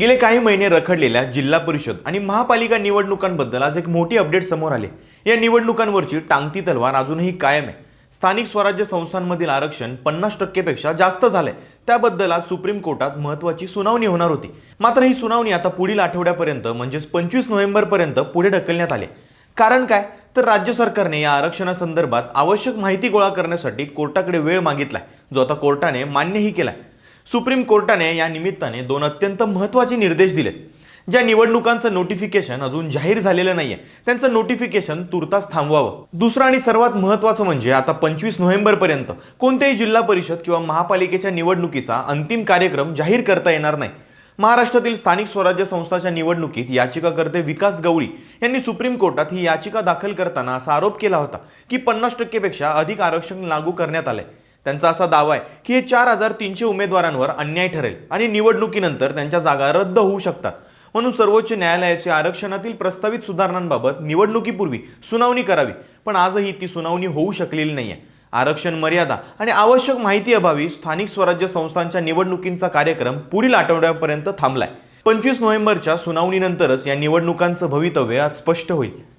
गेले काही महिने रखडलेल्या जिल्हा परिषद आणि महापालिका निवडणुकांबद्दल आज एक मोठी अपडेट समोर आले. या निवडणुकांवरची टांगती तलवार अजूनही कायम आहे. स्थानिक स्वराज्य संस्थांमधील आरक्षण पन्नास टक्केपेक्षा जास्त झालंय. त्याबद्दल आज सुप्रीम कोर्टात महत्वाची सुनावणी होणार होती. मात्र ही सुनावणी आता पुढील आठवड्यापर्यंत म्हणजेच पंचवीस नोव्हेंबरपर्यंत पुढे ढकलण्यात आले. कारण काय? तर राज्य सरकारने या आरक्षणासंदर्भात आवश्यक माहिती गोळा करण्यासाठी कोर्टाकडे वेळ मागितलाय. जो आता कोर्टाने मान्यही केलाय. सुप्रीम कोर्टाने या निमित्ताने दोन अत्यंत महत्त्वाचे निर्देश दिलेत ज्या निवडणुकांचं नोटिफिकेशन अजून जाहीर झालेलं नाहीये त्यांचं नोटिफिकेशन तुर्तास थांबवावं. दुसरं आणि सर्वात महत्त्वाचं म्हणजे आता पंचवीस नोव्हेंबरपर्यंत कोणत्याही जिल्हा परिषद किंवा महापालिकेच्या निवडणुकीचा अंतिम कार्यक्रम जाहीर करता येणार नाही. महाराष्ट्रातील स्थानिक स्वराज्य संस्थाच्या निवडणुकीत याचिकाकर्ते विकास गवळी यांनी सुप्रीम कोर्टात ही याचिका दाखल करताना असा आरोप केला होता की पन्नास टक्केपेक्षा अधिक आरक्षण लागू करण्यात आलंय. त्यांचा असा दावा आहे की हे चार हजार तीनशे उमेदवारांवर अन्याय ठरेल आणि निवडणुकीनंतर त्यांच्या जागा रद्द होऊ शकतात. म्हणून सर्वोच्च न्यायालयाचे आरक्षणातील प्रस्तावित सुधारणांबाबत निवडणुकीपूर्वी सुनावणी करावी. पण आजही ती सुनावणी होऊ शकलेली नाहीये. आरक्षण मर्यादा आणि आवश्यक माहिती अभावी स्थानिक स्वराज्य संस्थांच्या निवडणुकींचा कार्यक्रम पुढील आठवड्यापर्यंत थांबलाय. पंचवीस नोव्हेंबरच्या सुनावणीनंतरच या निवडणुकांचं भवितव्य आज स्पष्ट होईल.